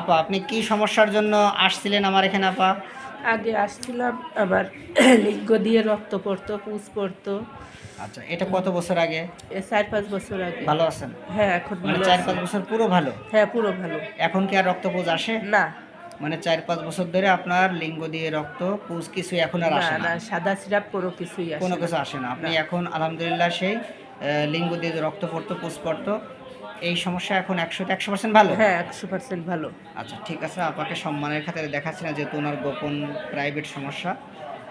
আপা আপনি কি সমস্যার জন্য আসছিলেন আমার এখানে আপা? আগে আসছিলাম আবার লিঙ্গ দিয়ে রক্ত পড়তো পুষ পড়তো। আচ্ছা এটা কত বছর আগে? চার পাঁচ বছর আগে। ভালো আছেন? হ্যাঁ এখন মানে চার পাঁচ বছর পুরো ভালো? হ্যাঁ পুরো ভালো। এখন কি আর রক্তপুজ আসে? না। মানে চার পাঁচ বছর ধরে আপনার লিঙ্গ দিয়ে রক্ত পুজ কিছু এখন আর আসে না? সাদা সিরাপ কোনো কিছুই আসে কোনো কিছু আসে না। আপনি এখন আলহামদুলিল্লাহ সেই লিঙ্গ দিয়ে রক্ত পড়তো পুজ পড়তো এই সমস্যা এখন একশো একশো পার্সেন্ট ভালো? হ্যাঁ একশো পার্সেন্ট ভালো। আচ্ছা ঠিক আছে আপাকে সম্মানের খাতিরে দেখাচ্ছি না যেহেতু ওনার গোপন প্রাইভেট সমস্যা।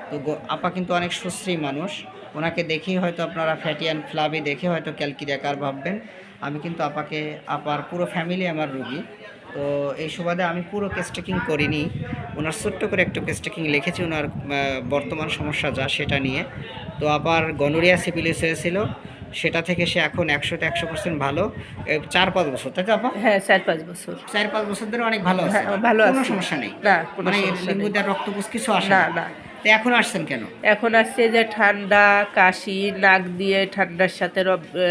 তো আপা কিন্তু অনেক সুশ্রী মানুষ। ওনাকে দেখেই হয়তো আপনারা ফ্যাটি অ্যান্ড ফ্লাবি দেখে হয়তো ক্যালকিরিয়াকার ভাববেন। আমি কিন্তু আপাকে আপার পুরো ফ্যামিলি আমার রুগী। তো এই সুবাদে আমি পুরো কেস্টেকিং করিনি। ওনার ছোট্ট করে একটু কেস্টেকিং লিখেছি ওনার বর্তমান সমস্যা যা সেটা নিয়ে। তো আবার গনোরিয়া সিপিলিস হয়েছিল সেটা থেকে সে এখন একশোতে একশো পার্সেন্ট ভালো। চার পাঁচ বছর তাই তো আপা? হ্যাঁ চার পাঁচ বছর। চার পাঁচ বছর ধরে অনেক ভালো আছে। হ্যাঁ, ভালো কোনো সমস্যা নেই। মানে। দেওয়ার রক্তপুষ কিছু আসে না না। এখন আসছেন কেন? এখন আসছে যে ঠান্ডা কাশি নাক দিয়ে ঠান্ডার সাথে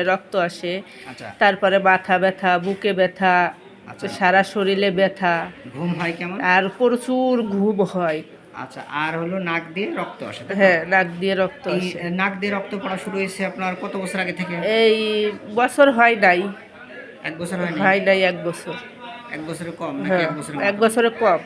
রক্ত আসে। আচ্ছা। তারপরে মাথা ব্যথা বুকে ব্যথা আচ্ছা। সারা শরীরে ব্যথা। ঘুম হয় কেমন? আর প্রচুর ঘুম হয়। আচ্ছা আর হলো নাক দিয়ে রক্ত আসে? হ্যাঁ নাক দিয়ে রক্ত এই আসে। নাক দিয়ে রক্ত পড়া শুরু হয়েছে আপনার কত বছর আগে থেকে? এই বছর হয় নাই। এক বছর হয় নাই? এক বছর। এক বছরের কম হ্যাঁ এক বছরের এক বছরে কম।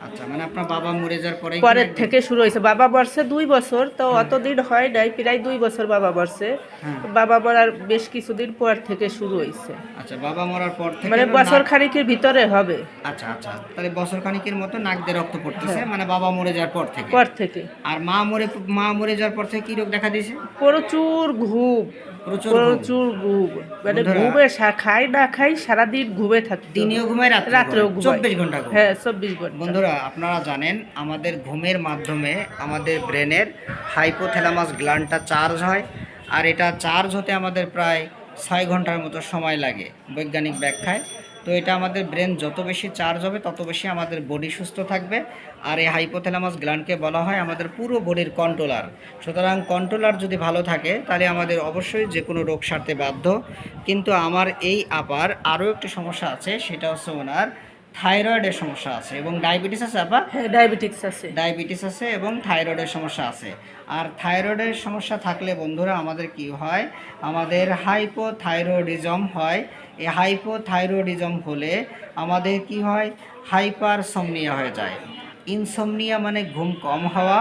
আচ্ছা মানে আপনার বাবা মরে যাওয়ার পরে পরের থেকে শুরু হয়েছে। বাবা মরছে দুই বছর তো অতদিন হয় নাই প্রায় দুই বছর বাবা মরছে। হ্যাঁ। বাবা মরার বেশ কিছুদিন পর থেকে শুরু হয়েছে। আচ্ছা বাবা মরার পর থেকে মানে বছর নাক- খানিকের ভিতরে হবে। আচ্ছা আচ্ছা তাহলে বছর খানিকের মতো নাক দিয়ে রক্ত পড়তেছে হ্যাঁ। মানে বাবা মরে যাওয়ার পর থেকে। পর থেকে। আর মা মরে মা মরে যাওয়ার পর থেকে কি রোগ দেখা দিয়েছে? প্রচুর ঘুম। প্রচুর ঘুম। মানে বন্ধুরা- ঘুমে খাই না খাই সারাদিন ঘুমে দিনেও রাত্রেও। 24 ঘণ্টা হ্যাঁ চব্বিশ ঘণ্টা। বন্ধুরা আপনারা জানেন আমাদের ঘুমের মাধ্যমে আমাদের ব্রেনের হাইপোথ্যালামাস গ্ল্যান্ডটা চার্জ হয় আর এটা চার্জ হতে আমাদের প্রায় ছয় ঘণ্টার মতো সময় লাগে বৈজ্ঞানিক ব্যাখ্যায়। তো এটা আমাদের ব্রেন যত বেশি চার্জ হবে, তত বেশি আমাদের বডি সুস্থ থাকবে। আর এই হাইপোথ্যালামাস গ্ল্যান্ডকে বলা হয় আমাদের পুরো বডির কন্ট্রোলার সুতরাং কন্ট্রোলার যদি ভালো থাকে, তাহলে আমাদের অবশ্যই যে কোনো রোগ সারতে বাধ্য। কিন্তু আমার এই আপার আরও একটি সমস্যা আছে, সেটা হচ্ছে ওনার থাইরয়েডের সমস্যা আছে এবং ডায়াবেটিস আছে আপা? হ্যাঁ ডায়াবেটিক্স আছে। ডায়াবেটিস আছে এবং থাইরয়েডের সমস্যা আছে। আর থাইরয়েডের সমস্যা থাকলে বন্ধুরা আমাদের কি হয়? আমাদের হাইপোথাইরয়েডিজম হয়। এই হাইপোথাইরয়েডিজম হলে আমাদের কি হয়? হাইপার সমনিয়া হয়ে যায়। ইনসমনিয়া মানে ঘুম কম হওয়া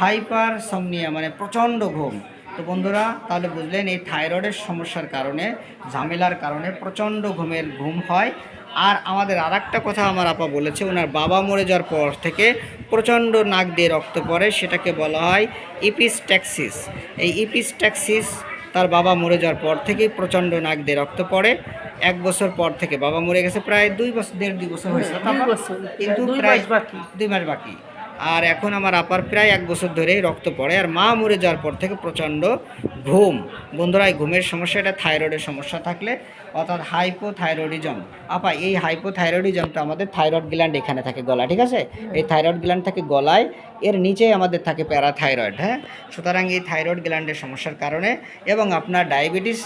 হাইপার সমনিয়া মানে প্রচণ্ড ঘুম। তো বন্ধুরা তাহলে বুঝলেন এই থাইরয়েডের সমস্যার কারণে ঝামেলার কারণে প্রচণ্ড ঘুমের ঘুম হয়। আর আমাদের আর একটা কথা আমার আপা বলেছে ওনার বাবা মরে যাওয়ার পর থেকে প্রচণ্ড নাক দিয়ে রক্ত পড়ে সেটাকে বলা হয় ইপিস্ট্যাক্সিস এই ইপিস্ট্যাক্সিস তার বাবা মরে যাওয়ার পর থেকেই প্রচণ্ড নাক দিয়ে রক্ত পড়ে। এক বছর পর থেকে বাবা মরে গেছে প্রায় দুই বছর দেড় দুই বছর হয়েছে। কিন্তু প্রায় দুই মাস বাকি। আর এখন আমার আপার প্রায় এক বছর ধরেই রক্ত পড়ে, আর মা মরে যাওয়ার পর থেকে প্রচণ্ড ঘুম। বন্ধুরা, এই ঘুমের সমস্যা, এটা থাইরয়েডের সমস্যা থাকলে, অর্থাৎ হাইপোথাইরয়েডিজম। আপা, এই হাইপোথাইরয়েডিজমটা আমাদের থাইরয়েড গ্ল্যান্ড এখানে থাকে গলা ঠিক আছে? এই থাইরয়েড গ্ল্যান্ড থাকে গলায়, এর নিচেই আমাদের থাকে প্যারাথাইরয়েড হ্যাঁ? সুতরাং এই থাইরয়েড গ্ল্যান্ডের সমস্যার কারণে এবং আপনার ডায়াবেটিস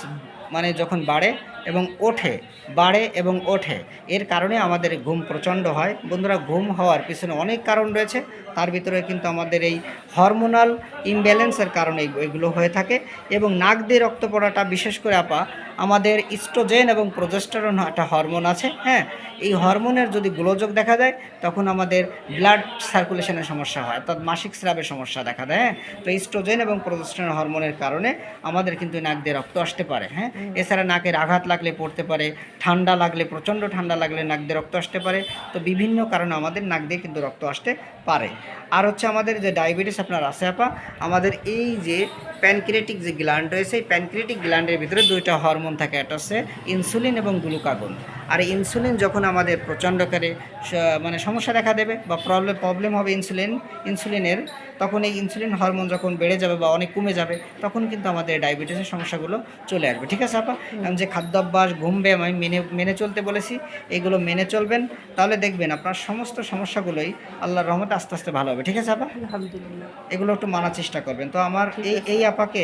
মানে যখন বাড়ে এবং ওঠে বাড়ে এবং ওঠে। এর কারণে আমাদের ঘুম প্রচণ্ড হয়। বন্ধুরা ঘুম হওয়ার পিছনে অনেক কারণ রয়েছে। তার ভিতরে কিন্তু আমাদের এই হরমোনাল ইমব্যালেন্সের কারণে এগুলো হয়ে থাকে এবং নাক দিয়ে রক্ত পড়াটা বিশেষ করে আপা আমাদের ইস্ট্রোজেন এবং প্রোজেস্টেরন একটা হরমোন আছে হ্যাঁ? এই হরমোনের যদি গোলযোগ দেখা যায় তখন আমাদের ব্লাড সার্কুলেশনের সমস্যা হয় অর্থাৎ মাসিক স্রাবের সমস্যা দেখা দেয় হ্যাঁ? তো ইস্ট্রোজেন এবং প্রোজেস্টেরন হরমোনের কারণে আমাদের কিন্তু নাক দিয়ে রক্ত আসতে পারে হ্যাঁ? এছাড়া নাকের আঘাত লাগলে পড়তে পারে, ঠান্ডা লাগলে, প্রচণ্ড ঠান্ডা লাগলে নাক দিয়ে রক্ত আসতে পারে। তো বিভিন্ন কারণে আমাদের নাক দিয়ে কিন্তু রক্ত আসতে পারে। আর হচ্ছে আমাদের যে ডায়াবেটিস আপনার আছে আপা, আমাদের এই যে প্যানক্রিয়েটিক যে গ্ল্যান্ড রয়েছে, এই প্যানক্রিয়েটিক গ্ল্যান্ডের ভিতরে দুইটা হরমোন থাকে, একটা হচ্ছে ইনসুলিন এবং গ্লুকাগন আর ইনসুলিন যখন আমাদের প্রচণ্ড করে মানে সমস্যা দেখা দেবে বা প্রবলেম প্রবলেম হবে ইনসুলিন ইনসুলিনের তখন এই ইনসুলিন হরমোন যখন বেড়ে যাবে বা অনেক কমে যাবে তখন কিন্তু আমাদের ডায়াবেটিসের সমস্যাগুলো চলে আসবে। ঠিক আছে আপা? আমি যে খাদ্যাভ্যাস ঘুম ব্যায়াম আমি মেনে মেনে চলতে বলেছি এগুলো মেনে চলবেন। তাহলে দেখবেন আপনার সমস্ত সমস্যাগুলোই আল্লাহর রহমতে আস্তে আস্তে ভালো হবে। ঠিক আছে আপা? আলহামদুলিল্লাহ। এগুলো একটু মানার চেষ্টা করবেন। তো আমার এই এই আপাকে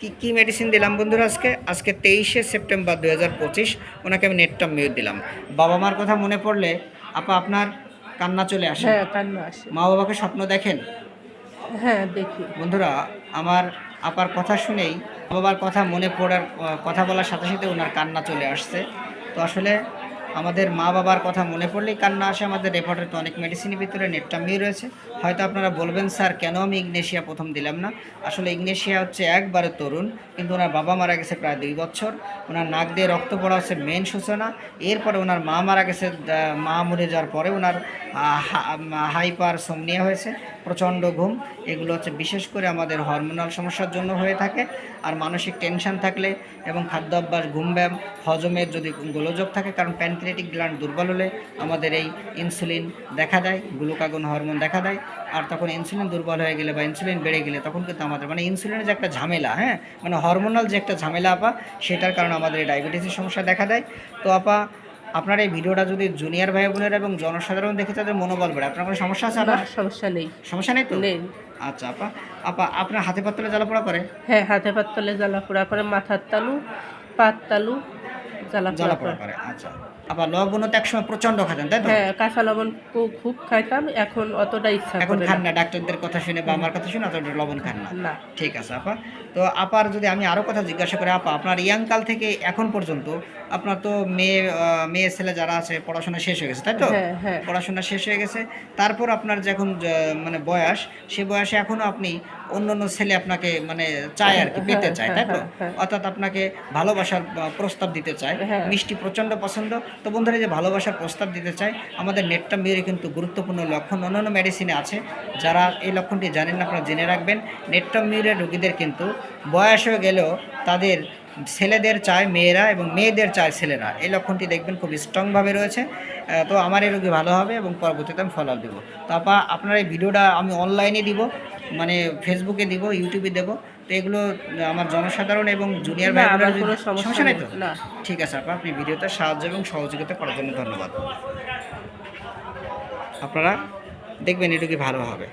কি কি মেডিসিন দিলাম বন্ধুরা আজকে? আজকে তেইশে সেপ্টেম্বর দু হাজার পঁচিশ ওনাকে আমি নেটটা মেয়ে দিলাম। দিলাম বাবা মার কথা মনে পড়লে আপা আপনার কান্না চলে আসে। হ্যাঁ কান্না আসে। মা বাবাকে স্বপ্ন দেখেন? হ্যাঁ দেখি। বন্ধুরা আমার আপার কথা শুনেই বাবার কথা মনে পড়ার কথা বলার সাথে সাথে ওনার কান্না চলে আসছে। তো আসলে আমাদের মা বাবার কথা মনে পড়লেই কান্না আসে। আমাদের তো অনেক মেডিসিনের ভিতরে নেটটামিও রয়েছে। হয়তো আপনারা বলবেন, স্যার, কেন আমি ইগনেশিয়া প্রথম দিলাম না? আসলে ইগনেশিয়া হচ্ছে একবারে তরুণ, কিন্তু ওনার বাবা মারা গেছে প্রায় দুই বছর। ওনার নাক দিয়ে রক্ত পড়া হচ্ছে মেন সূচনা। এরপরে ওনার মা মারা গেছে মা মরে যাওয়ার পরে ওনার হাইপার সোমনিয়া হয়েছে, প্রচণ্ড ঘুম। এগুলো হচ্ছে বিশেষ করে আমাদের হরমোনাল সমস্যার জন্য হয়ে থাকে। আর মানসিক টেনশন থাকলে এবং খাদ্যাভ্যাস, ঘুম ব্যায়াম, হজমের যদি গোলযোগ থাকে, কারণ প্যানক্রিয়াটিক গ্ল্যান্ড দুর্বল হলে আমাদের এই ইনসুলিন দেখা দেয় গ্লুকাগন হরমোন দেখা দেয়। আর তখন ইনসুলিন দুর্বল হয়ে গেলে বা ইনসুলিন বেড়ে গেলে তখন কিন্তু আমাদের মানে ইনসুলিনের যে একটা ঝামেলা হ্যাঁ? মানে হরমোনাল যে একটা ঝামেলা আপা সেটার কারণে আমাদের এই ডায়াবেটিসের সমস্যা দেখা দেয়। তো আপা আপনার এই ভিডিওটা যদি জুনিয়র ভাই বোনের এবং জনসাধারণ দেখে তাদের মনোবল বাড়ে আপনার কোনো সমস্যা আছে আপনার সমস্যা নেই। সমস্যা নেই তো? নেই। আচ্ছা আপা আপা আপনার হাতে পাতলে জ্বালাপোড়া করে? হ্যাঁ হাতে পাত তলে জ্বালা পোড়া করে মাথার তালু পাত তালু জ্বালা পোড়া জ্বালাপোড়া করে আচ্ছা। আবার লবণও তো একসময় প্রচণ্ড খেতেন তাই তো? হ্যাঁ কাঁচা লবণ খুব খাইতাম এখন অতটা ইচ্ছা এখন খান না। ডাক্তারদের কথা শুনে বা আমার কথা শুনে অতটা লবণ খান না। ঠিক আছে আপা। তো আপার যদি আমি আরও কথা জিজ্ঞাসা করি আপা আপনার ইয়াং কাল থেকে এখন পর্যন্ত আপনার তো মেয়ে মেয়ে ছেলে যারা আছে পড়াশোনা শেষ হয়ে গেছে তাই তো? হ্যাঁ হ্যাঁ। পড়াশোনা শেষ হয়ে গেছে। তারপর আপনার যখন মানে বয়স সে বয়সে এখনও আপনি অন্য অন্য ছেলে আপনাকে মানে চায় আর কি পেতে চায় তাই তো? হ্যাঁ, হ্যাঁ, অর্থাৎ আপনাকে ভালোবাসার প্রস্তাব দিতে চায় হ্যাঁ। মিষ্টি প্রচণ্ড পছন্দ। তো বন্ধুরা যে ভালোবাসার প্রস্তাব দিতে চায় আমাদের নেটটা মেয়ের কিন্তু গুরুত্বপূর্ণ লক্ষণ। অন্যান্য মেডিসিনে আছে যারা এই লক্ষণটি জানেন না আপনারা জেনে রাখবেন। নেটটা মিউরের রোগীদের কিন্তু বয়স হয়ে গেলেও তাদের ছেলেদের চায় মেয়েরা এবং মেয়েদের চায় ছেলেরা। এই লক্ষণটি দেখবেন খুব স্ট্রংভাবে রয়েছে। তো আমার এই রোগী ভালো হবে এবং পরবর্তীতে আমি ফলো দেবো। তারপর আপনার এই ভিডিওটা আমি অনলাইনে দিব মানে ফেসবুকে দিব ইউটিউবে দেবো। তো এগুলো আমার জনসাধারণ এবং জুনিয়র ভাই সমস্যা নেই তো? ঠিক আছে আপনার আপনি ভিডিওতে সাহায্য এবং সহযোগিতা করার জন্য ধন্যবাদ। আপনারা দেখবেন এটুকু ভালো হবে।